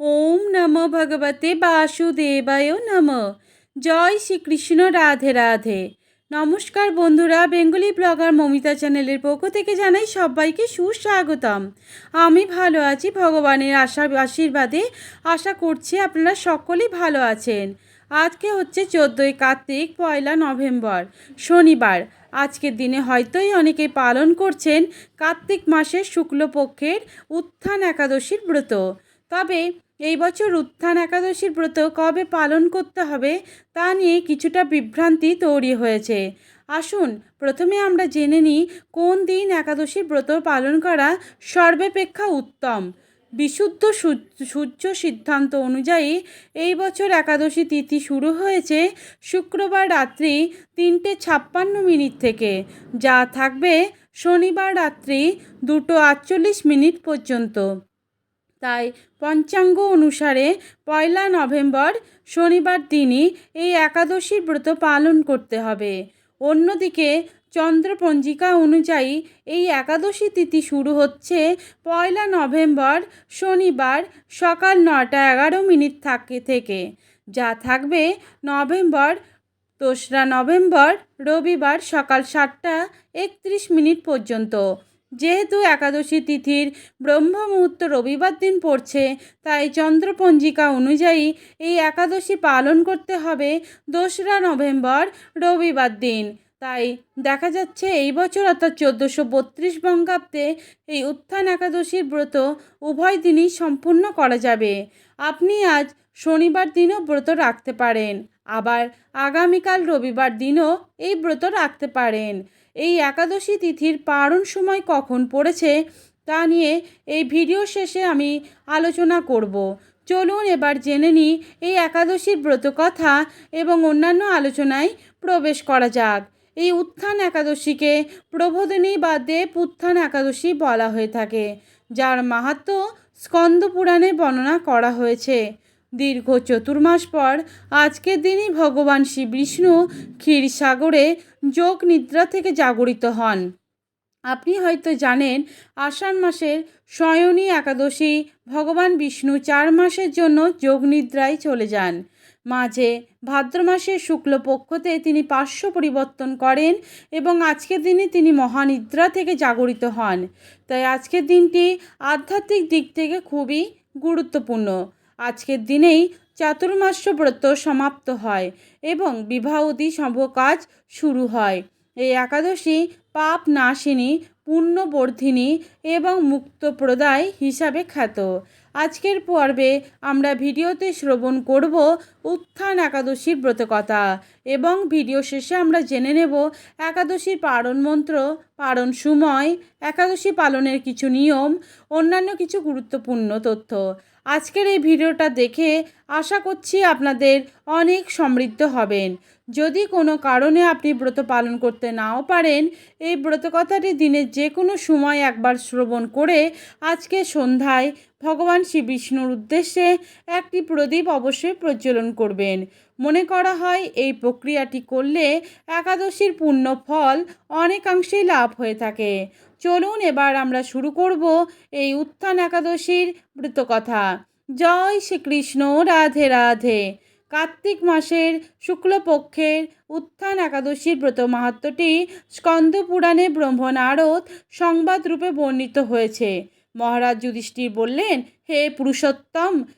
ওম নম ভগবতে বাসুদেবায় নম। জয় শ্রীকৃষ্ণ রাধে রাধে। নমস্কার বন্ধুরা, বেঙ্গলি ব্লগার মমিতা চ্যানেলের পক্ষ থেকে জানাই সবাইকে সুস্বাগতম। আমি ভালো আছি, ভগবানের আশা, আশীর্বাদে আশা করছি আপনারা সকলেই ভালো আছেন। আজকে হচ্ছে চোদ্দোই কার্তিক, পয়লা নভেম্বর, শনিবার। আজকের দিনে হয়তোই অনেকে পালন করছেন কার্তিক মাসের শুক্লপক্ষের উত্থান একাদশীর ব্রত। তবে এই বছর উত্থান একাদশীর ব্রত কবে পালন করতে হবে তা নিয়ে কিছুটা বিভ্রান্তি তৈরি হয়েছে। আসুন, প্রথমে আমরা জেনে নিই কোন দিন একাদশীর ব্রত পালন করা সর্বাপেক্ষা উত্তম। বিশুদ্ধ সূর্য সিদ্ধান্ত অনুযায়ী এই বছর একাদশী তিথি শুরু হয়েছে শুক্রবার রাত্রি তিনটে ছাপ্পান্ন মিনিট থেকে, যা থাকবে শনিবার রাত্রি দুটো আটচল্লিশ মিনিট পর্যন্ত। তাই পঞ্চাঙ্গ অনুসারে পয়লা নভেম্বর শনিবার দিনই এই একাদশীর ব্রত পালন করতে হবে। অন্যদিকে চন্দ্রপঞ্জিকা অনুযায়ী এই একাদশী তিথি শুরু হচ্ছে পয়লা নভেম্বর শনিবার সকাল নটা এগারো মিনিট থাকে, থেকে। যা থাকবে নভেম্বর, দোসরা নভেম্বর, রবিবার সকাল সাতটা একত্রিশ মিনিট পর্যন্ত। যেহেতু একাদশী তিথির ব্রহ্ম মুহূর্ত রবিবার দিন পড়ছে, তাই চন্দ্রপঞ্জিকা অনুযায়ী এই একাদশী পালন করতে হবে দোসরা নভেম্বর রবিবার দিন। তাই দেখা যাচ্ছে এই বছর অর্থাৎ চোদ্দোশো বত্রিশ বঙ্গাব্দে এই উত্থান একাদশীর ব্রত উভয় দিনই সম্পূর্ণ করা যাবে। আপনি আজ শনিবার দিনও ব্রত রাখতে পারেন, আবার আগামীকাল রবিবার দিনও এই ব্রত রাখতে পারেন। এই একাদশী তিথির পারণ সময় কখন পড়েছে তা নিয়ে এই ভিডিও শেষে আমি আলোচনা করব। চলুন এবার জেনে নিই এই একাদশীর ব্রত কথা এবং অন্যান্য আলোচনায় প্রবেশ করা যাক। এই উত্থান একাদশীকে প্রবোধিনী বা দেব উত্থান একাদশী বলা হয়ে থাকে, যার মাহাত্ম্য স্কন্দ পুরাণে বর্ণনা করা হয়েছে। দীর্ঘ চতুর্মাস পর আজকের দিনই ভগবান শ্রী বিষ্ণু ক্ষীরসাগরে যোগ নিদ্রা থেকে জাগরিত হন। আপনি হয়তো জানেন, আষাঢ় মাসের শয়নী একাদশী ভগবান বিষ্ণু চার মাসের জন্য যোগ নিদ্রায় চলে যান। মাঝে ভাদ্র মাসের শুক্লপক্ষতে তিনি পার্শ্ব পরিবর্তন করেন এবং আজকের দিনে তিনি মহানিদ্রা থেকে জাগরিত হন। তাই আজকের দিনটি আধ্যাত্মিক দিক থেকে খুবই গুরুত্বপূর্ণ। আজকের দিনেই চাতুর্মাস্য ব্রত সমাপ্ত হয় এবং বিবাহদি কাজ শুরু হয়। এই একাদশী পাপ নাশিনী, পুণ্যবর্ধিনী এবং মুক্তপ্রদায় হিসাবে খ্যাত। আজকের পর্বে আমরা ভিডিওতে শ্রবণ করব উত্থান একাদশীর ব্রতকথা এবং ভিডিও শেষে আমরা জেনে নেব একাদশীর পারণ মন্ত্র, পারণ সময়, একাদশী পালনের কিছু নিয়ম, অন্যান্য কিছু গুরুত্বপূর্ণ তথ্য। আজকের এই ভিডিওটা দেখে আশা করছি আপনাদের অনেক সমৃদ্ধ হবেন। যদি কোনো কারণে আপনি ব্রত পালন করতে নাও পারেন, এই ব্রতকথাটি দিনের যে কোনো সময় একবার শ্রবণ করে আজকে সন্ধ্যায় ভগবান শ্রী বিষ্ণুর উদ্দেশ্যে একটি প্রদীপ অবশ্যই প্রজ্বলন করবেন। মনে করা হয়, এই প্রক্রিয়াটি করলে একাদশীর পূর্ণ ফল অনেকাংশেই লাভ হয়ে থাকে। চলুন এবার আমরা শুরু করব এই উত্থান একাদশীর ব্রতকথা জয় শ্রীকৃষ্ণ, রাধে রাধে। কার্তিক মাসের শুক্লপক্ষের উত্থান একাদশীর ব্রত মাহাত্মটি স্কন্দ পুরাণে ব্রহ্মনারদ সংবাদ রূপে বর্ণিত হয়েছে। মহারাজ যুধিষ্ঠির বললেন, হে পুরুষোত্তম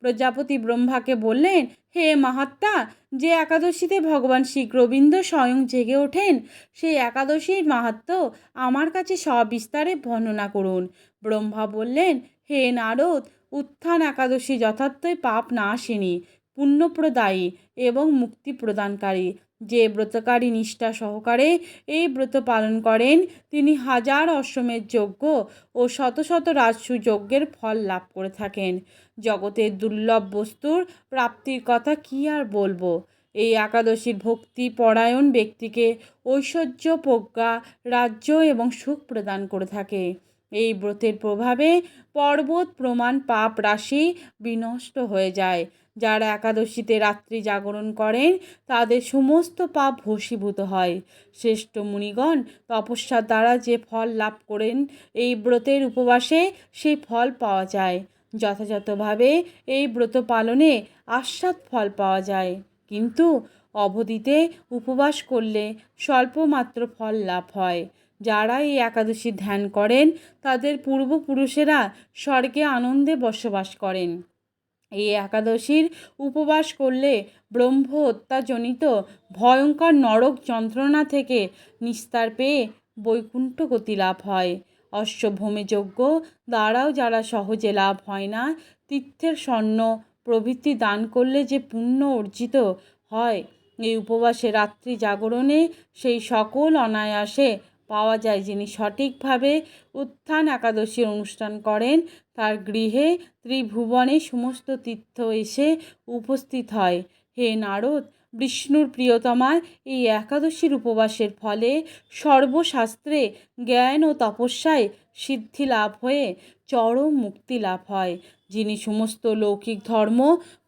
প্রজাপতি ব্রহ্মাকে বললেন, হে মাহাত্মা, যে একাদশীতে ভগবান শ্রী গোবিন্দ স্বয়ং জেগে ওঠেন, সেই একাদশীর মাহাত্ম আমার কাছে সবিস্তারে বর্ণনা করুন। ব্রহ্মা বললেন, হে নারদ, উত্থান একাদশী যথার্থই পাপ না আসেনি। পুণ্যপ্রদায়ী এবং মুক্তি প্রদানকারী। যে ব্রতকারী নিষ্ঠা সহকারে এই ব্রত পালন করেন, তিনি হাজার অশ্বমের যজ্ঞ ও শত শত রাজসু যজ্ঞের ফল লাভ করে থাকেন। জগতের দুর্লভ বস্তুর প্রাপ্তির কথা কি আর বলব? এই একাদশীর ভক্তি পরায়ণ ব্যক্তিকে ঐশ্বর্য, প্রজ্ঞা, রাজ্য এবং সুখ প্রদান করে থাকে। এই ব্রতের প্রভাবে পর্বত, প্রমাণ, পাপ রাশি বিনষ্ট হয়ে যায়। যারা একাদশীতে রাত্রি জাগরণ করেন, তাদের সমস্ত পাপ ভস্মীভূত হয়। শ্রেষ্ঠ মুনিগণ তপস্যার দ্বারা যে ফল লাভ করেন, এই ব্রতের উপবাসে সেই ফল পাওয়া যায়। যথাযথভাবে এই ব্রত পালনে আস্বাদ ফল পাওয়া যায়। কিন্তু অবধিতে উপবাস করলে স্বল্পমাত্র ফল লাভ হয়। যারা এই একাদশী ধ্যান করেন, তাদের পূর্বপুরুষেরা স্বর্গে আনন্দে বসবাস করেন। এই একাদশীর উপবাস করলে ব্রহ্ম হত্যাজনিত ভয়ঙ্কর নরক যন্ত্রণা থেকে নিস্তার পেয়ে বৈকুণ্ঠ গতি লাভ হয়। অশ্বভূমি যজ্ঞ দ্বারাও যারা সহজে লাভ হয় না, তীর্থের স্বর্ণ প্রভৃতি দান করলে যে পুণ্য অর্জিত হয়, এই উপবাসে রাত্রি জাগরণে সেই সকল অনায়াসে পাওয়া যায়। যিনি সঠিকভাবে উত্থান একাদশীর অনুষ্ঠান করেন, তার গৃহে ত্রিভুবনে সমস্ত তীর্থ এসে উপস্থিত হয়। হে নারদ, বিষ্ণুর প্রিয়তমা এই একাদশীর উপবাসের ফলে সর্বশাস্ত্রে জ্ঞান ও তপস্যায় সিদ্ধি লাভ হয়ে চরম মুক্তি লাভ হয়। যিনি সমস্ত লৌকিক ধর্ম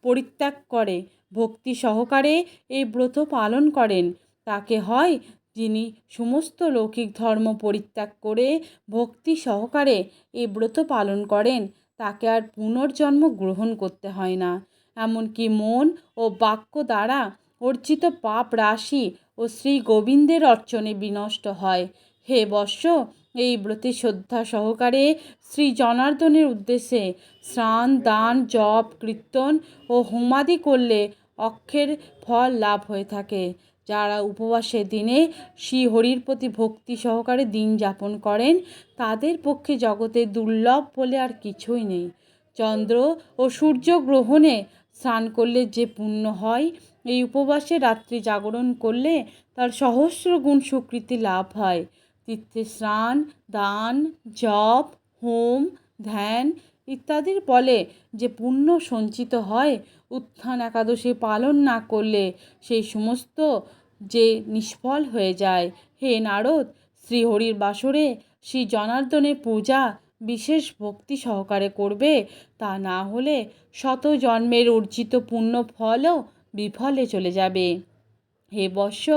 পরিত্যাগ করে, ভক্তি সহকারে এই ব্রত পালন করেন, তাকে হয় যিনি সমস্ত লৌকিক ধর্ম পরিত্যাগ করে ভক্তি সহকারে এই ব্রত পালন করেন। তাকে আর পুনর্জন্ম গ্রহণ করতে হয় না। এমনকি মন ও বাক্য দ্বারা অর্জিত পাপ রাশি ও শ্রী গোবিন্দের অর্চনে বিনষ্ট হয়। হে বর্ষ এই ব্রতে শ্রদ্ধা সহকারে শ্রী জনার্দনের উদ্দেশ্যে স্নান, দান, জপ, কীর্তন ও হোমাদি করলে অক্ষের ফল লাভ হয়ে থাকে। যারা উপবাসের দিনে শ্রীহরির প্রতি ভক্তি সহকারে দিন যাপন করেন, তাদের পক্ষে জগতে দুর্লভ বলে আর কিছুই নেই। চন্দ্র ও সূর্য গ্রহণে স্নান করলে যে পুণ্য হয়, এই উপবাসে রাত্রি জাগরণ করলে তার সহস্র গুণ স্বীকৃতি লাভ হয়। তীর্থে স্নান, দান, জপ, হোম, ধ্যান ইত্যাদির ফলে যে পুণ্য সঞ্চিত হয় উত্থান একাদশী পালন না করলে সেই সমস্ত যে নিষ্ফল হয়ে যায়। হে নারদ, শ্রীহরির বাসরে শ্রী জনার্দনের পূজা বিশেষ ভক্তি সহকারে করবে। তা না হলে শত জন্মের অর্জিত ফলও বিফলে চলে যাবে। হে বর্ষ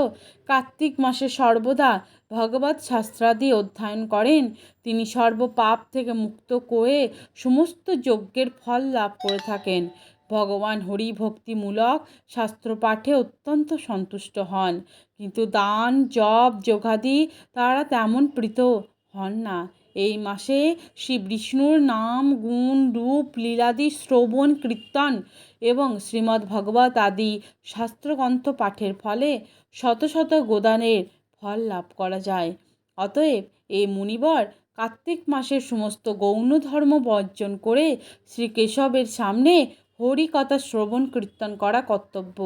কার্তিক মাসে সর্বদা ভগবত শাস্ত্রাদি অধ্যয়ন করেন। তিনি সর্বপাপ থেকে মুক্ত করে সমস্ত যজ্ঞের ফল লাভ করে থাকেন। ভগবান হরি ভক্তিমূলক শাস্ত্র পাঠে অত্যন্ত সন্তুষ্ট হন। কিন্তু দান, জপ, যোগাদি তারা তেমন প্রীত হন না। এই মাসে শ্রী বিষ্ণুর নাম, গুণ, রূপ, লীলাদি, শ্রবণ, কীর্তন এবং শ্রীমদ্ ভগবত আদি শাস্ত্রগ্রন্থ পাঠের ফলে শত শত গোদানের ফল লাভ করা যায়। অতএব এই মুনিবর কার্তিক মাসের সমস্ত গৌণ ধর্ম বর্জন করে শ্রী কেশবের সামনে হরিকথা শ্রবণ কীর্তন করা কর্তব্য।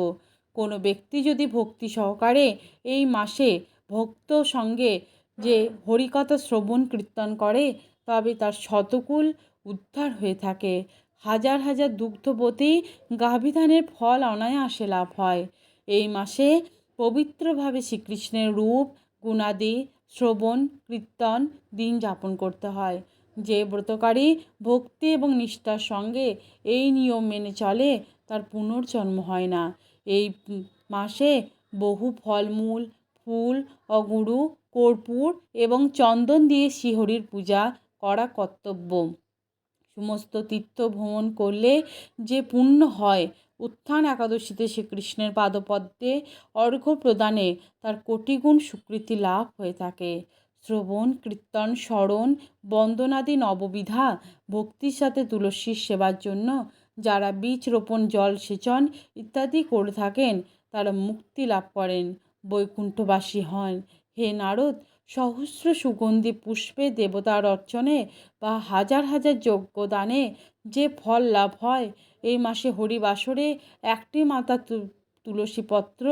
কোনো ব্যক্তি যদি ভক্তি সহকারে এই মাসে ভক্ত সঙ্গে যে হরিকথা শ্রবণ কীর্তন করে, তবে তার শতকুল উদ্ধার হয়ে থাকে। হাজার হাজার দুগ্ধবতী গাভিধানের ফল অনায়াসে লাভ হয়। এই মাসে পবিত্রভাবে শ্রীকৃষ্ণের রূপ, গুণাদি, শ্রবণ, কীর্তন, দিন যাপন করতে হয়। যে ব্রতকারী ভক্তি এবং নিষ্ঠার সঙ্গে এই নিয়ম মেনে চলে, তার পুনর্জন্ম হয় না। এই মাসে বহু ফলমূল, ফুল, অগুরু, কর্পূর এবং চন্দন দিয়ে শিহরির পূজা করা কর্তব্য। সমস্ত তীর্থ ভ্রমণ করলে যে পুণ্য হয়, উত্থান একাদশীতে শ্রীকৃষ্ণের পাদপদ্মে অর্ঘ্য প্রদানে তার কোটিগুণ স্বীকৃতি লাভ হয়ে থাকে। শ্রবণ, কীর্তন, স্মরণ, বন্দনাদি নববিধা, ভক্তির সাথে তুলসীর সেবার জন্য যারা বীজ রোপণ, জল সেচন ইত্যাদি করে থাকেন, তারা মুক্তি লাভ করেন, বৈকুণ্ঠবাসী হন। হে নারদ, সহস্র সুগন্ধি পুষ্পে দেবতার অর্চনে বা হাজার হাজার যজ্ঞ দানে যে ফল লাভ হয়, এই মাসে হরিবাসরে একটি মাতা তুলসী পত্র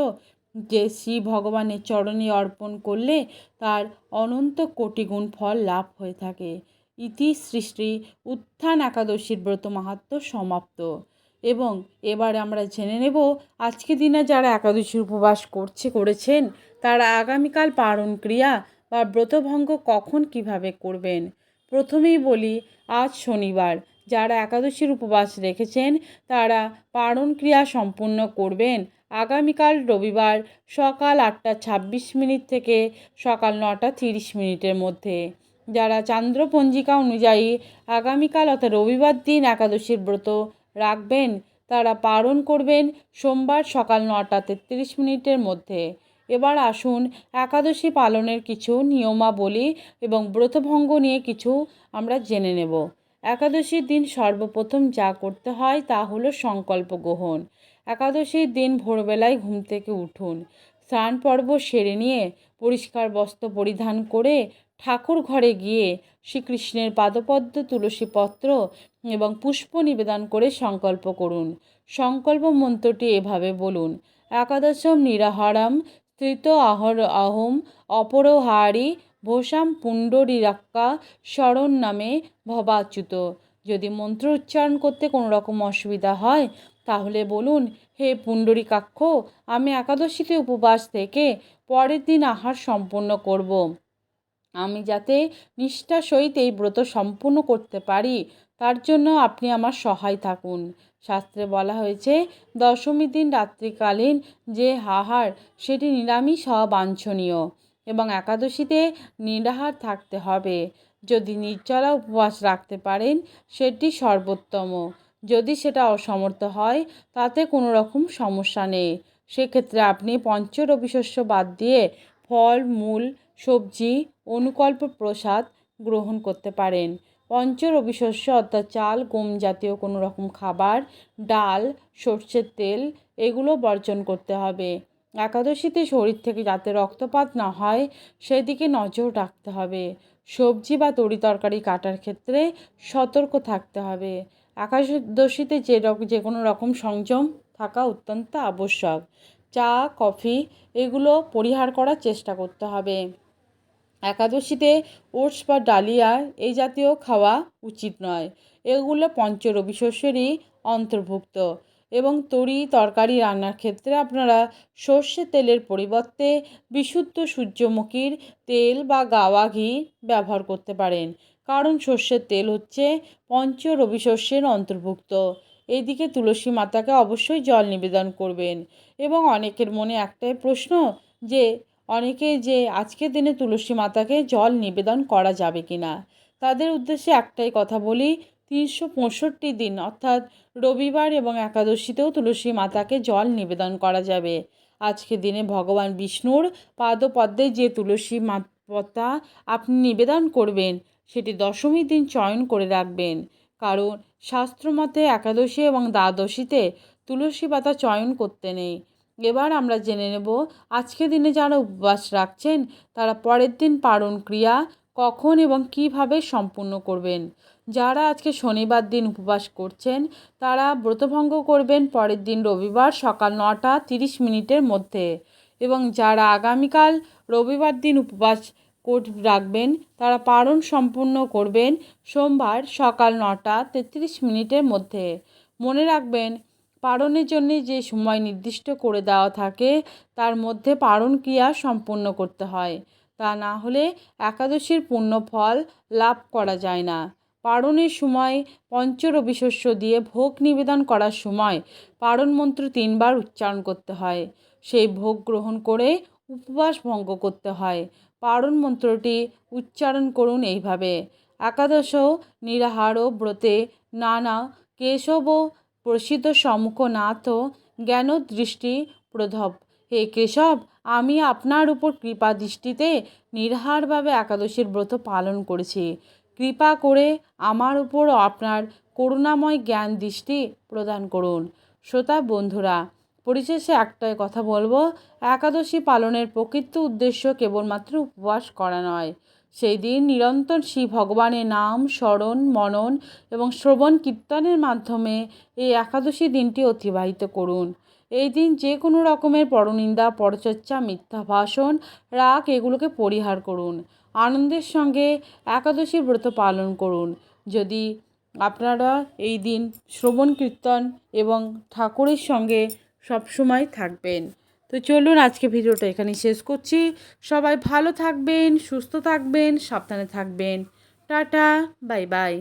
যে শ্রী ভগবানের চরণে অর্পণ করলে তার অনন্ত কোটিগুণ ফল লাভ হয়ে থাকে। ইতি সৃষ্টি উত্থান একাদশীর ব্রত মাহাত্ম সমাপ্ত। এবং এবারে আমরা জেনে নেব, আজকে দিনে যারা একাদশীর উপবাস করছে, করেছেন, তারা আগামীকাল পারণ ক্রিয়া বা ব্রতভঙ্গ কখন কীভাবে করবেন? প্রথমেই বলি, আজ শনিবার। যারা একাদশীর উপবাস রেখেছেন, তারা পারণ ক্রিয়া সম্পূর্ণ করবেন আগামীকাল রবিবার সকাল আটটা ছাব্বিশ মিনিট থেকে সকাল নটা তিরিশ মিনিটের মধ্যে। যারা চান্দ্রপঞ্জিকা অনুযায়ী আগামীকাল অর্থাৎ রবিবার দিন একাদশীর ব্রত রাখবেন, তারা পালন করবেন সোমবার সকাল নটা তেত্রিশ মিনিটের মধ্যে। এবার আসুন একাদশী পালনের কিছু নিয়মাবলী এবং ব্রতভঙ্গ নিয়ে কিছু আমরা জেনে নেব। একাদশীর দিন সর্বপ্রথম যা করতে হয় তা হলো সংকল্প গ্রহণ। একাদশীর দিন ভোরবেলায় ঘুম থেকে উঠুন। স্নান পর্ব সেরে নিয়ে পরিষ্কার বস্ত্র পরিধান করে ঠাকুর ঘরে গিয়ে শ্রীকৃষ্ণের পাদপদ্ম, তুলসী পত্র এবং পুষ্প নিবেদন করে সংকল্প করুন। সংকল্প মন্ত্রটি এভাবে বলুন। একাদশম নিরাহারাম স্থিত আহর আহম, অপরহারি ভোসাম পুণ্ডরীরাক্কা, শরণ নামে ভবাচ্যুত। যদি মন্ত্র উচ্চারণ করতে কোনো রকম অসুবিধা হয়, তাহলে বলুন, হে পুণ্ডরীকাক্ষ আমি একাদশীতে উপবাস থেকে পরের দিন আহার সম্পূর্ণ করব। আমি যাতে নিষ্ঠার সহিত এই ব্রত সম্পূর্ণ করতে পারি, তার জন্য আপনি আমার সহায় থাকুন। শাস্ত্রে বলা হয়েছে, দশমী দিন রাত্রিকালীন যে আহার, সেটি নিরামিষ হওয়া বাঞ্ছনীয় এবং একাদশীতে নিরাহার থাকতে হবে। যদি নির্জলা উপবাস রাখতে পারেন, সেটি সর্বোত্তম। যদি সেটা অসমর্থ হয়, তাতে কোনো রকম সমস্যা নেই। সেক্ষেত্রে আপনি পঞ্চরবি শস্য বাদ দিয়ে ফল, মূল, সবজি, অনুকল্প প্রসাদ গ্রহণ করতে পারেন। পঞ্চরবি শস্য অর্থাৎ চাল, গম জাতীয় কোনো রকম খাবার, ডাল, সর্ষের তেল, এগুলো বর্জন করতে হবে। একাদশীতে শরীর থেকে যাতে রক্তপাত না হয়, সেদিকে নজর রাখতে হবে। সবজি বা তরি তরকারি কাটার ক্ষেত্রে সতর্ক থাকতে হবে। একাদশীতে যে যে কোনো রকম সংযম থাকা অত্যন্ত আবশ্যক। চা, কফি এগুলো পরিহার করার চেষ্টা করতে হবে। একাদশীতে ওটস বা ডালিয়া এই জাতীয় খাওয়া উচিত নয়। এগুলো পঞ্চরবি শস্যেরই অন্তর্ভুক্ত। এবং তরি তরকারি রান্নার ক্ষেত্রে আপনারা সর্ষে তেলের পরিবর্তে বিশুদ্ধ সূর্যমুখীর তেল বা গাওয়া ঘি ব্যবহার করতে পারেন। কারণ সর্ষের তেল হচ্ছে পঞ্চ রবি শস্যের অন্তর্ভুক্ত। এইদিকে তুলসী মাতাকে অবশ্যই জল নিবেদন করবেন। এবং অনেকের মনে একটাই প্রশ্ন যে, অনেকে যে আজকের দিনে তুলসী মাতাকে জল নিবেদন করা যাবে কি না তাদের উদ্দেশ্যে একটাই কথা বলি তিনশো পঁয়ষট্টি দিন, অর্থাৎ রবিবার এবং একাদশীতেও তুলসী মাতাকে জল নিবেদন করা যাবে। আজকের দিনে ভগবান বিষ্ণুর পাদপদ্মে যে তুলসী পাতা আপনি নিবেদন করবেন, সেটি দশমী দিন চয়ন করে রাখবেন। কারণ শাস্ত্রমতে একাদশী এবং দ্বাদশীতে তুলসী পাতা চয়ন করতে নেই। এবার আমরা জেনে নেব, আজকে দিনে যারা উপবাস রাখছেন, তারা পরের দিন পারণ ক্রিয়া কখন এবং কীভাবে সম্পূর্ণ করবেন। যারা আজকে শনিবার দিন উপবাস করছেন, তারা ব্রতভঙ্গ করবেন পরের দিন রবিবার সকাল নটা তিরিশ মিনিটের মধ্যে। এবং যারা আগামীকাল রবিবার দিন উপবাস রাখবেন, তারা পারণ সম্পূর্ণ করবেন সোমবার সকাল নটা তেত্রিশ মিনিটের মধ্যে। মনে রাখবেন পারণের জন্য যে সময় নির্দিষ্ট করে দেওয়া থাকে, তার মধ্যে পারণ ক্রিয়া সম্পূর্ণ করতে হয়। তা না হলে একাদশীর পূর্ণ ফল লাভ করা যায় না। পারণের সময় পঞ্চরবি শস্য দিয়ে ভোগ নিবেদন করার সময় পারণ মন্ত্র তিনবার উচ্চারণ করতে হয়। সেই ভোগ গ্রহণ করে উপবাস ভঙ্গ করতে হয়। পারণ মন্ত্রটি উচ্চারণ করুন এইভাবে। একাদশ নিরাহার ব্রতে নানা কেশব প্রসিদ্ধ সম্মুখ নাথ জ্ঞান দৃষ্টি প্রধব। হে কেশব, আমি আপনার উপর কৃপা দৃষ্টিতে নির্হারভাবে একাদশীর ব্রত পালন করেছি। কৃপা করে আমার উপর আপনার করুণাময় জ্ঞান দৃষ্টি প্রদান করুন। শ্রোতা বন্ধুরা, পরিশেষে একটাই কথা বলব, একাদশী পালনের প্রকৃত উদ্দেশ্য কেবলমাত্র উপবাস করা নয়। সেই দিন নিরন্তর শ্রী ভগবানের নাম, স্মরণ, মনন এবং শ্রবণ কীর্তনের মাধ্যমে এই একাদশী দিনটি অতিবাহিত করুন। এই দিন যে কোনো রকমের পরনিন্দা, পরচর্চা, মিথ্যা ভাষণ, রাগ এগুলোকে পরিহার করুন। আনন্দের সঙ্গে একাদশীর ব্রত পালন করুন। যদি আপনারা এই দিন শ্রবণ, কীর্তন এবং ঠাকুরের সঙ্গে সবসময় থাকবেন। তো চলুন আজকে ভিডিওটা এখানেই শেষ করছি। সবাই ভালো থাকবেন, সুস্থ থাকবেন, সাবধানে থাকবেন। Tata, bye bye.